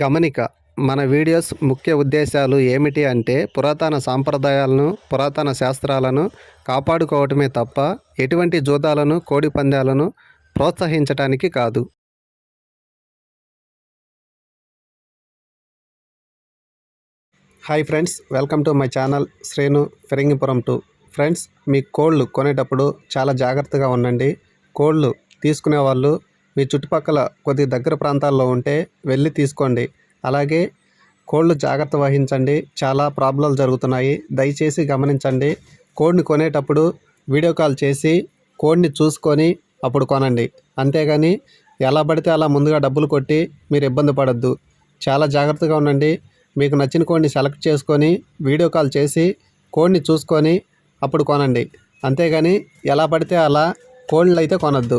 గమనిక మన వీడియోస్ ముఖ్య ఉద్దేశాలు ఏమిటి అంటే పురాతన సాంప్రదాయాలను పురాతన శాస్త్రాలను కాపాడుకోవటమే తప్ప ఎటువంటి జూదాలను కోడి పందాలను ప్రోత్సహించటానికి కాదు. Hi friends welcome to my channel Sreenu Phirangipuram two. Friends మీ కోళ్ళు కొనేటప్పుడు చాలా జాగ్రత్తగా ఉండండి. కోళ్ళు తీసుకునే వాళ్ళు మీ చుట్టుపక్కల కొద్ది దగ్గర ప్రాంతాల్లో ఉంటే వెళ్ళి తీసుకోండి. అలాగే కోళ్ళు జాగ్రత్త వహించండి. చాలా ప్రాబ్లాలు జరుగుతున్నాయి. దయచేసి గమనించండి. కోడిని కొనేటప్పుడు వీడియో కాల్ చేసి కోడిని చూసుకొని అప్పుడు కొనండి. అంతేగాని ఎలా పడితే అలా ముందుగా డబ్బులు కొట్టి మీరు ఇబ్బంది పడద్దు. చాలా జాగ్రత్తగా ఉండండి. మీకు నచ్చిన కోడిని సెలెక్ట్ చేసుకొని వీడియో కాల్ చేసి కోడిని చూసుకొని అప్పుడు కొనండి. అంతేగాని ఎలా పడితే అలా కోళ్ళు అయితే కొనద్దు.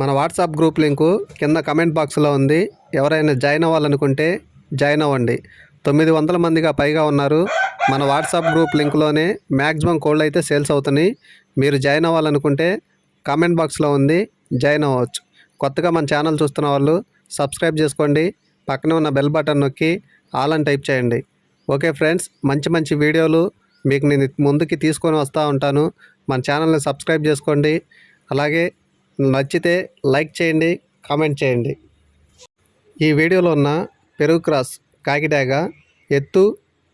మన వాట్సాప్ గ్రూప్ లింకు కింద కమెంట్ బాక్స్లో ఉంది. ఎవరైనా జాయిన్ అవ్వాలనుకుంటే జాయిన్ అవ్వండి. తొమ్మిది వందల మందిగా పైగా ఉన్నారు. మన వాట్సాప్ గ్రూప్ లింక్లోనే మ్యాక్సిమం కోళ్ళు అయితే సేల్స్ అవుతున్నాయి. మీరు జాయిన్ అవ్వాలనుకుంటే కామెంట్ బాక్స్లో ఉంది. జాయిన్ అవ్వచ్చు. కొత్తగా మన ఛానల్ చూస్తున్న వాళ్ళు సబ్స్క్రైబ్ చేసుకోండి. పక్కనే ఉన్న బెల్ బటన్ నొక్కి ఆల్ అని టైప్ చేయండి. ఓకే ఫ్రెండ్స్ మంచి మంచి వీడియోలు మీకు నేను ముందుకి తీసుకొని వస్తూ ఉంటాను. మన ఛానల్ని సబ్స్క్రైబ్ చేసుకోండి. అలాగే నచ్చితే లైక్ చేయండి కామెంట్ చేయండి. ఈ వీడియోలో ఉన్న పెరుగు క్రాస్ కాకిడాగ ఎత్తు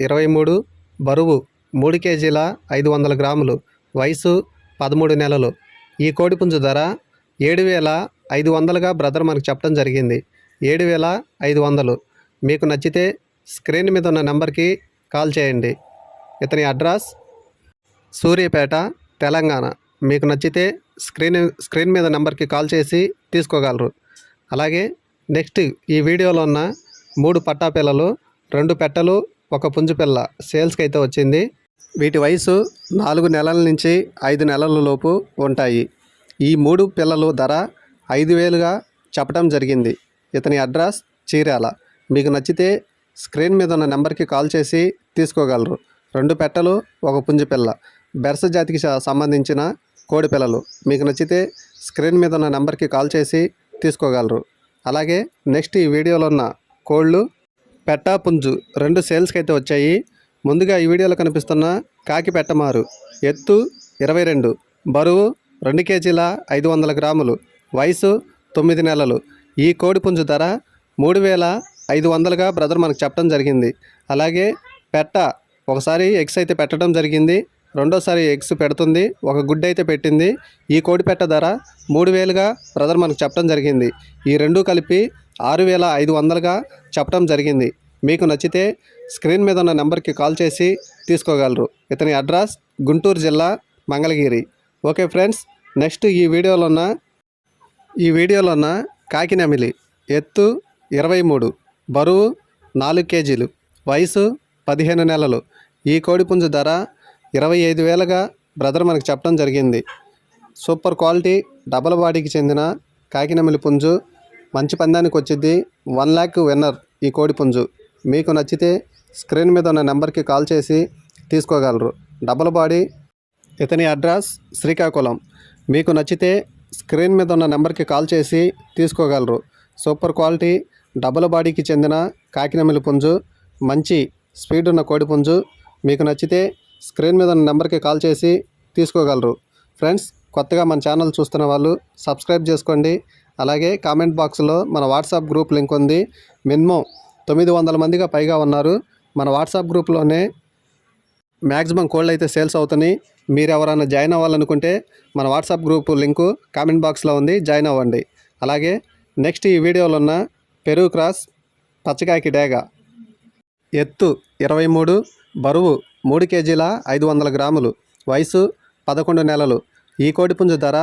ఇరవై మూడు బరువు మూడు కేజీల ఐదు వందల గ్రాములు వయసు పదమూడు నెలలు. ఈ కోడిపుంజు ధర ఏడు వేల ఐదు వందలుగా బ్రదర్ మనకు చెప్పడం జరిగింది. ఏడు వేల ఐదు వందలు. మీకు నచ్చితే స్క్రీన్ మీద ఉన్న నెంబర్కి కాల్ చేయండి. ఇతని అడ్రస్ సూర్యపేట తెలంగాణ. మీకు నచ్చితే స్క్రీన్ స్క్రీన్ మీద నెంబర్కి కాల్ చేసి తీసుకోగలరు. అలాగే నెక్స్ట్ ఈ వీడియోలో ఉన్న మూడు పట్టా పిల్లలు రెండు పెట్టలు ఒక పుంజు పిల్ల సేల్స్కి అయితే వచ్చింది. వీటి వయసు నాలుగు నెలల నుంచి ఐదు నెలల లోపు ఉంటాయి. ఈ మూడు పిల్లలు ధర ఐదు వేలుగా చెప్పడం జరిగింది. ఇతని అడ్రస్ చీరాల. మీకు నచ్చితే స్క్రీన్ మీద ఉన్న నెంబర్కి కాల్ చేసి తీసుకోగలరు. రెండు పెట్టలు ఒక పుంజు పిల్ల. బెర్స జాతికి సంబంధించిన కోడి పిల్లలు. మీకు నచ్చితే స్క్రీన్ మీద ఉన్న నెంబర్కి కాల్ చేసి తీసుకోగలరు. అలాగే నెక్స్ట్ ఈ వీడియోలో ఉన్న కోళ్ళు పెట్టా పుంజు రెండు సేల్స్కి అయితే వచ్చాయి. ముందుగా ఈ వీడియోలో కనిపిస్తున్న కాకి పెట్టమారు ఎత్తు ఇరవై రెండు బరువు రెండు కేజీల ఐదు వందల గ్రాములు వయసు తొమ్మిది నెలలు. ఈ కోడి పుంజు ధర మూడు వేల ఐదు వందలుగా బ్రదర్ మనకు చెప్పడం జరిగింది. అలాగే పెట్ట ఒకసారి ఎగ్స్ అయితే పెట్టడం జరిగింది. రెండోసారి ఎగ్స్ పెడుతుంది. ఒక గుడ్డ అయితే పెట్టింది. ఈ కోడి పెట్ట ధర మూడు వేలుగా బ్రదర్ మనకు చెప్పడం జరిగింది. ఈ రెండు కలిపి ఆరు వేల ఐదు వందలుగా చెప్పడం జరిగింది. మీకు నచ్చితే స్క్రీన్ మీద ఉన్న నెంబర్కి కాల్ చేసి తీసుకోగలరు. ఇతని అడ్రస్ గుంటూరు జిల్లా మంగళగిరి. ఓకే ఫ్రెండ్స్ నెక్స్ట్ ఈ వీడియోలో ఉన్న ఈ వీడియోలో ఉన్న కాకినమిలి ఎత్తు ఇరవై మూడు బరువు నాలుగు కేజీలు వయసు పదిహేను నెలలు. ఈ కోడిపుంజు ధర ఇరవై ఐదు వేలుగా బ్రదర్ మనకు చెప్పడం జరిగింది. సూపర్ క్వాలిటీ డబల్ బాడీకి చెందిన కాకినమిలి పుంజు మంచి పందానికి వచ్చింది. వన్ ల్యాక్ విన్నర్ ఈ కోడి పుంజు. మీకు నచ్చితే స్క్రీన్ మీద ఉన్న నెంబర్కి కాల్ చేసి తీసుకోగలరు. డబల్ బాడీ ఇతని అడ్రస్ శ్రీకాకుళం. మీకు నచ్చితే స్క్రీన్ మీద ఉన్న నెంబర్కి కాల్ చేసి తీసుకోగలరు. సూపర్ క్వాలిటీ డబల్ బాడీకి చెందిన కాకినమిలి పుంజు మంచి స్పీడ్ ఉన్న కోడి పుంజు. మీకు నచ్చితే స్క్రీన్ మీద ఉన్న నెంబర్కి కాల్ చేసి తీసుకోగలరు. ఫ్రెండ్స్ కొత్తగా మన ఛానల్ చూస్తున్న వాళ్ళు సబ్స్క్రైబ్ చేసుకోండి. అలాగే కామెంట్ బాక్స్లో మన వాట్సాప్ గ్రూప్ లింక్ ఉంది. మినిమం తొమ్మిది వందల మందిగా పైగా ఉన్నారు. మన వాట్సాప్ గ్రూప్లోనే మ్యాక్సిమం కోళ్ళు అయితే సేల్స్ అవుతున్నాయి. మీరు ఎవరైనా జాయిన్ అవ్వాలనుకుంటే మన వాట్సాప్ గ్రూప్ లింకు కామెంట్ బాక్స్లో ఉంది. జాయిన్ అవ్వండి. అలాగే నెక్స్ట్ ఈ వీడియోలో ఉన్న పెరుగు క్రాస్ పచ్చకాయకి డేగ. ఎత్తు ఇరవై మూడు బరువు మూడు కేజీల ఐదు వందల గ్రాములు. వయసు పదకొండు నెలలు. ఈ కోడిపుంజు ధర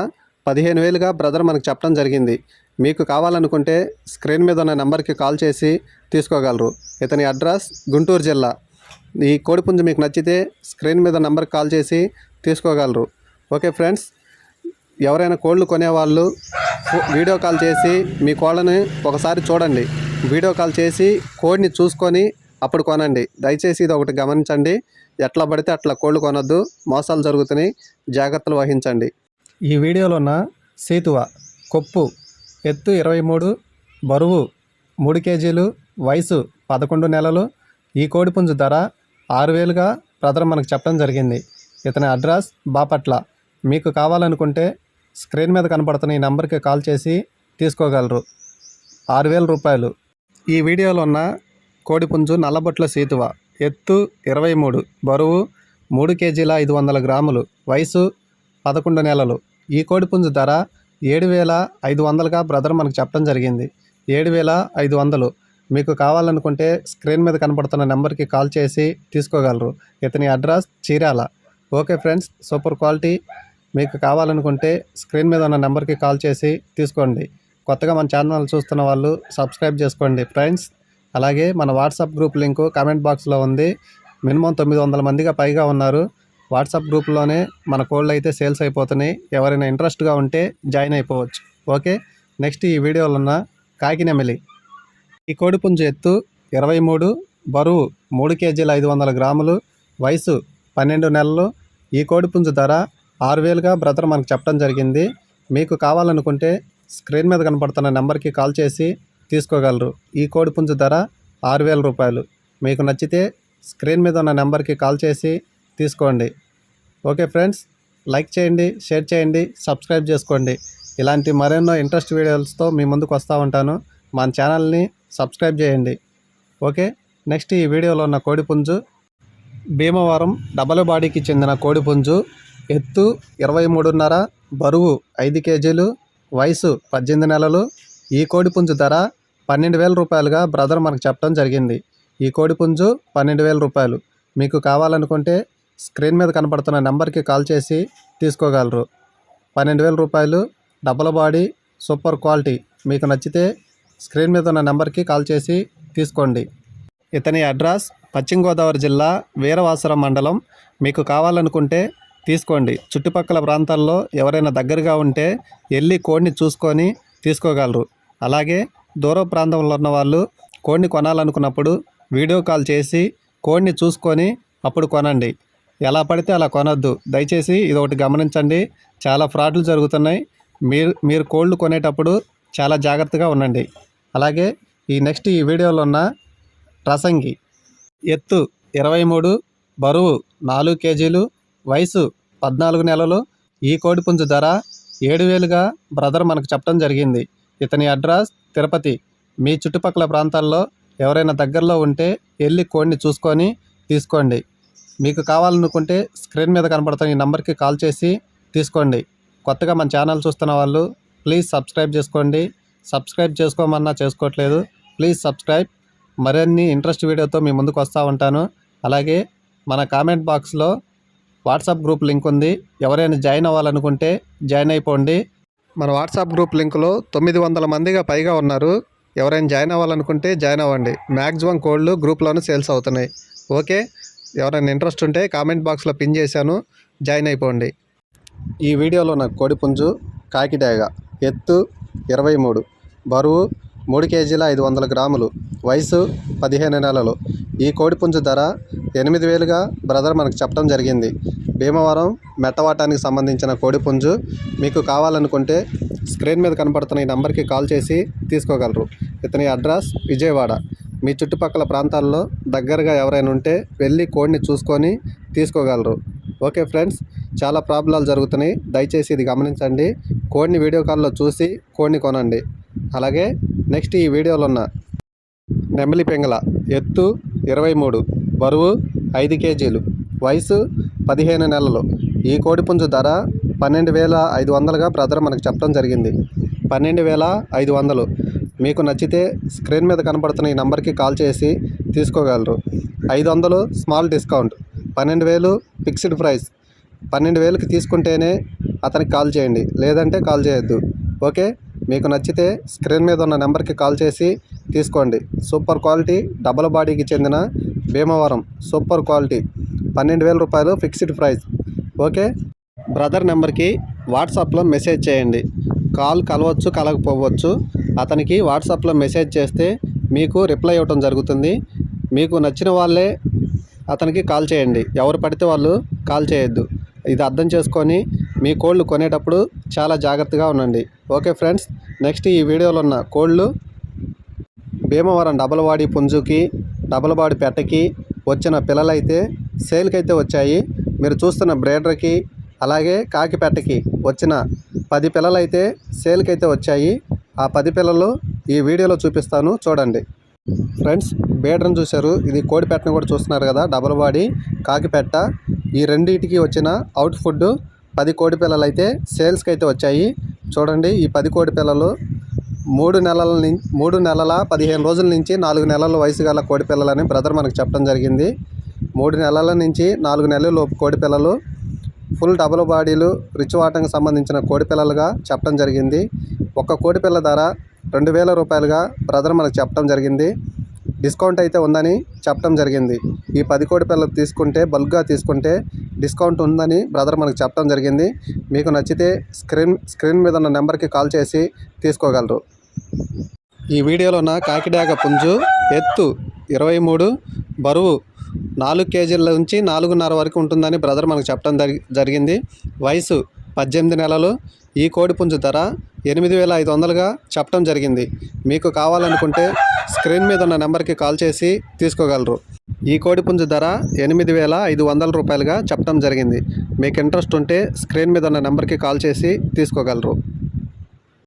పదిహేను వేలుగా బ్రదర్ మనకు చెప్పడం జరిగింది. మీకు కావాలనుకుంటే స్క్రీన్ మీద ఉన్న నెంబర్కి కాల్ చేసి తీసుకోగలరు. ఇతని అడ్రస్ గుంటూరు జిల్లా. ఈ కోడిపుంజు మీకు నచ్చితే స్క్రీన్ మీద నెంబర్కి కాల్ చేసి తీసుకోగలరు. ఓకే ఫ్రెండ్స్ ఎవరైనా కోళ్ళు కొనేవాళ్ళు వీడియో కాల్ చేసి మీ కోళ్ళని ఒకసారి చూడండి. వీడియో కాల్ చేసి కోడిని చూసుకొని అప్పుడు కొనండి. దయచేసి ఇది ఒకటి గమనించండి. ఎట్లా పడితే అట్లా కోళ్ళు కొనొద్దు. మోసాలు జరుగుతున్నాయి. జాగ్రత్తలు వహించండి. ఈ వీడియోలో ఉన్న సీతువ కొప్పు ఎత్తు ఇరవై మూడు బరువు మూడు కేజీలు వయసు పదకొండు నెలలు ఈ కోడిపుంజు ధర ఆరు వేలుగా బ్రదర్ మనకు చెప్పడం జరిగింది. ఇతని అడ్రస్ బాపట్ల. మీకు కావాలనుకుంటే స్క్రీన్ మీద కనపడుతున్న ఈ నెంబర్కి కాల్ చేసి తీసుకోగలరు. ఆరు వేల రూపాయలు. ఈ వీడియోలో ఉన్న కోడిపుంజు నల్లబొట్ల సీతువ ఎత్తు ఇరవై మూడు బరువు మూడు కేజీల ఐదు వందల గ్రాములు వయసు పదకొండు నెలలు. ఈ కోడిపుంజు ధర ఏడు వేల ఐదు వందలుగా బ్రదర్ మనకు చెప్పడం జరిగింది. ఏడు వేల ఐదు వందలు. మీకు కావాలనుకుంటే స్క్రీన్ మీద కనపడుతున్న నెంబర్కి కాల్ చేసి తీసుకోగలరు. ఇతని address Chirala. Okay friends super quality. మీకు కావాలనుకుంటే స్క్రీన్ మీద ఉన్న నెంబర్కి కాల్ చేసి తీసుకోండి. కొత్తగా మన ఛానల్ చూస్తున్న వాళ్ళు సబ్స్క్రైబ్ చేసుకోండి. ఫ్రెండ్స్ అలాగే మన వాట్సాప్ గ్రూప్ లింకు కామెంట్ బాక్స్లో ఉంది. మినిమం తొమ్మిది వందల మందిగా పైగా ఉన్నారు. వాట్సాప్ గ్రూప్లోనే మన కోళ్ళు అయితే సేల్స్ అయిపోతున్నాయి. ఎవరైనా ఇంట్రెస్ట్గా ఉంటే జాయిన్ అయిపోవచ్చు. ఓకే? నెక్స్ట్ ఈ వీడియోలో ఉన్న కాకినెమిలి. ఈ కోడిపుంజు ఎత్తు ఇరవై మూడు బరువు మూడు కేజీల ఐదు వందల గ్రాములు వయసు పన్నెండు నెలలు. ఈ కోడిపుంజు ధర ఆరు వేలుగా బ్రదర్ మనకు చెప్పడం జరిగింది. మీకు కావాలనుకుంటే స్క్రీన్ మీద కనపడుతున్న నెంబర్కి కాల్ చేసి తీసుకోగలరు. ఈ కోడిపుంజు ధర ఆరు వేల రూపాయలు. మీకు నచ్చితే స్క్రీన్ మీద ఉన్న నెంబర్కి కాల్ చేసి తీసుకోండి. ఓకే ఫ్రెండ్స్ లైక్ చేయండి షేర్ చేయండి సబ్స్క్రైబ్ చేసుకోండి. ఇలాంటి మరెన్నో ఇంట్రెస్ట్ వీడియోస్తో మీ ముందుకు వస్తూ ఉంటాను. మన ఛానల్ని సబ్స్క్రైబ్ చేయండి. ఓకే నెక్స్ట్ ఈ వీడియోలో ఉన్న కోడిపుంజు భీమవరం డబల్ బాడీకి చెందిన కోడిపుంజు ఎత్తు ఇరవై మూడున్నర బరువు ఐదు కేజీలు వయసు పద్దెనిమిది నెలలు. ఈ కోడిపుంజు ధర పన్నెండు వేల రూపాయలుగా బ్రదర్ మనకు చెప్పడం జరిగింది. ఈ కోడి పుంజు పన్నెండు వేల రూపాయలు. మీకు కావాలనుకుంటే స్క్రీన్ మీద కనపడుతున్న నెంబర్కి కాల్ చేసి తీసుకోగలరు. పన్నెండు వేల రూపాయలు డబల్ బాడీ సూపర్ క్వాలిటీ. మీకు నచ్చితే స్క్రీన్ మీద ఉన్న నెంబర్కి కాల్ చేసి తీసుకోండి. ఇతని అడ్రస్ పశ్చిమ గోదావరి జిల్లా వీరవాసరం మండలం. మీకు కావాలనుకుంటే తీసుకోండి. చుట్టుపక్కల ప్రాంతాల్లో ఎవరైనా దగ్గరగా ఉంటే వెళ్ళి కోడిని చూసుకొని తీసుకోగలరు. అలాగే దూర ప్రాంతంలో ఉన్న వాళ్ళు కోడిని కొనాలనుకున్నప్పుడు వీడియో కాల్ చేసి కోడిని చూసుకొని అప్పుడు కొనండి. ఎలా పడితే అలా కొనొద్దు. దయచేసి ఇది ఒకటి గమనించండి. చాలా ఫ్రాడ్లు జరుగుతున్నాయి. మీరు మీరు కోళ్ళు కొనేటప్పుడు చాలా జాగ్రత్తగా ఉండండి. అలాగే ఈ నెక్స్ట్ ఈ వీడియోలో ఉన్న ప్రసంగి ఎత్తు ఇరవై మూడు బరువు నాలుగు కేజీలు వయసు పద్నాలుగు నెలలు ఈ కోడిపుంజు ధర ఏడు వేలుగా బ్రదర్ మనకు చెప్పడం జరిగింది. ఇతని అడ్రస్ తిరుపతి. మీ చుట్టుపక్కల ప్రాంతాల్లో ఎవరైనా దగ్గరలో ఉంటే వెళ్ళి కోడిని చూసుకొని తీసుకోండి. మీకు కావాలనుకుంటే స్క్రీన్ మీద కనపడుతున్న ఈ నెంబర్కి కాల్ చేసి తీసుకోండి. కొత్తగా మన ఛానల్ చూస్తున్న వాళ్ళు ప్లీజ్ సబ్స్క్రైబ్ చేసుకోండి. సబ్స్క్రైబ్ చేసుకోమన్నా చేసుకోవట్లేదు. Please subscribe. మరిన్ని ఇంట్రెస్ట్ వీడియోతో మీ ముందుకు వస్తూ ఉంటాను. అలాగే మన కామెంట్ బాక్స్లో వాట్సాప్ గ్రూప్ లింక్ ఉంది. ఎవరైనా జాయిన్ అవ్వాలనుకుంటే జాయిన్ అయిపోండి. మన వాట్సాప్ గ్రూప్ లింక్లో తొమ్మిది వందల మందిగా పైగా ఉన్నారు. ఎవరైనా జాయిన్ అవ్వాలనుకుంటే జాయిన్ అవ్వండి. మ్యాక్సిమం కోళ్ళు గ్రూప్లోనే సేల్స్ అవుతున్నాయి. ఓకే? ఎవరైనా ఇంట్రెస్ట్ ఉంటే కామెంట్ బాక్స్లో పిన్ చేశాను. జాయిన్ అయిపోండి. ఈ వీడియోలో నాకు కోడిపుంజు కాకిడాగ ఎత్తు ఇరవై మూడు బరువు మూడు కేజీల ఐదు వందల గ్రాములు వయసు పదిహేను నెలలు. ఈ కోడిపుంజు ధర ఎనిమిది వేలుగా బ్రదర్ మనకు చెప్పడం జరిగింది. భీమవరం మెట్టవాటానికి సంబంధించిన కోడిపుంజు మీకు కావాలనుకుంటే స్క్రీన్ మీద కనపడుతున్న ఈ నెంబర్కి కాల్ చేసి తీసుకోగలరు. ఇతని అడ్రస్ విజయవాడ. మీ చుట్టుపక్కల ప్రాంతాల్లో దగ్గరగా ఎవరైనా ఉంటే వెళ్ళి కోడిని చూసుకొని తీసుకోగలరు. ఓకే ఫ్రెండ్స్ చాలా ప్రాబ్లాలు జరుగుతున్నాయి. దయచేసి ఇది గమనించండి. కోడిని వీడియో కాల్లో చూసి కోడిని కొనండి. అలాగే నెక్స్ట్ ఈ వీడియోలో ఉన్న నెమలి పెంగల ఎత్తు ఇరవై మూడు బరువు ఐదు కేజీలు వయసు పదిహేను నెలలు. ఈ కోడిపుంజు ధర పన్నెండు వేల ఐదు వందలుగా బ్రదర్ మనకు చెప్పడం జరిగింది. పన్నెండు వేల ఐదు వందలు. మీకు నచ్చితే స్క్రీన్ మీద కనపడుతున్న ఈ నెంబర్కి కాల్ చేసి తీసుకోగలరు. ఐదు వందలు స్మాల్ డిస్కౌంట్. పన్నెండు వేలు ఫిక్స్డ్ ప్రైస్. పన్నెండు వేలకి తీసుకుంటేనే అతనికి కాల్ చేయండి. లేదంటే కాల్ చేయొద్దు. ఓకే? మీకు నచ్చితే స్క్రీన్ మీద ఉన్న నెంబర్కి కాల్ చేసి తీసుకోండి. సూపర్ క్వాలిటీ డబల్ బాడీకి చెందిన భీమవరం. Super quality. పన్నెండు వేల రూపాయలు ఫిక్స్డ్ ప్రైస్. ఓకే? బ్రదర్ నెంబర్కి వాట్సాప్లో మెసేజ్ చేయండి. కాల్ కలవచ్చు కలగకపోవచ్చు. అతనికి వాట్సాప్లో మెసేజ్ చేస్తే మీకు రిప్లై ఇవ్వటం జరుగుతుంది. మీకు నచ్చిన వాళ్ళే అతనికి కాల్ చేయండి. ఎవరు పడితే వాళ్ళు కాల్ చేయొద్దు. ఇది అర్థం చేసుకొని మీ కోళ్ళు కొనేటప్పుడు చాలా జాగ్రత్తగా ఉండండి. Okay friends? నెక్స్ట్ ఈ వీడియోలో ఉన్న కోళ్ళు భీమవరం డబలవాడి పుంజుకి డబలవాడి పెట్టకి వచ్చిన పిల్లలైతే సేల్కి అయితే వచ్చాయి. మీరు చూస్తున్న బ్రేడర్కి అలాగే కాకిపెట్టకి వచ్చిన పది పిల్లలైతే సేల్కి అయితే వచ్చాయి. ఆ పది పిల్లలు ఈ వీడియోలో చూపిస్తాను. చూడండి. ఫ్రెండ్స్ బేడర్ని చూశారు. ఇది కోడిపెట్టను కూడా చూస్తున్నారు కదా డబల్ బాడీ కాకిపెట్ట ఈ రెండింటికి వచ్చిన అవుట్ ఫుడ్ పది కోడి పిల్లలు అయితే సేల్స్కి అయితే వచ్చాయి. చూడండి ఈ పది కోడి పిల్లలు మూడు నెలల నుంచి మూడు నెలల పదిహేను రోజుల నుంచి నాలుగు నెలల వయసు గల కోడి పిల్లలని బ్రదర్ మనకు చెప్పడం జరిగింది. మూడు నెలల నుంచి నాలుగు నెలల లోపు కోడి పిల్లలు ఫుల్ డబుల్ బాడీలు రిచ్ వాటంకి సంబంధించిన కోడి పిల్లలుగా చెప్పడం జరిగింది. ఒక్క కోడి పిల్ల ధర రెండు వేల రూపాయలుగా బ్రదర్ మనకు చెప్పడం జరిగింది. డిస్కౌంట్ అయితే ఉందని చెప్పడం జరిగింది. ఈ పది కోడి పిల్లలు తీసుకుంటే బల్క్గా తీసుకుంటే డిస్కౌంట్ ఉందని బ్రదర్ మనకు చెప్పడం జరిగింది. మీకు నచ్చితే స్క్రీన్ స్క్రీన్ మీద ఉన్న నెంబర్కి కాల్ చేసి తీసుకోగలరు. ఈ వీడియోలో ఉన్న కాకిడాగ పుంజు ఎత్తు ఇరవై మూడు బరువు నాలుగు కేజీల నుంచి నాలుగున్నర వరకు ఉంటుందని బ్రదర్ మనకు చెప్పడం జరిగింది. వయసు పద్దెనిమిది నెలలు. ఈ కోడి పుంజు ధర ఎనిమిది వేల ఐదు వందలుగా చెప్పడం జరిగింది. మీకు కావాలనుకుంటే స్క్రీన్ మీద ఉన్న నెంబర్కి కాల్ చేసి తీసుకోగలరు. ఈ కోడి పుంజు ధర ఎనిమిది వేల ఐదు వందల రూపాయలుగా చెప్పడం జరిగింది. మీకు ఇంట్రెస్ట్ ఉంటే స్క్రీన్ మీద ఉన్న నెంబర్కి కాల్ చేసి తీసుకోగలరు.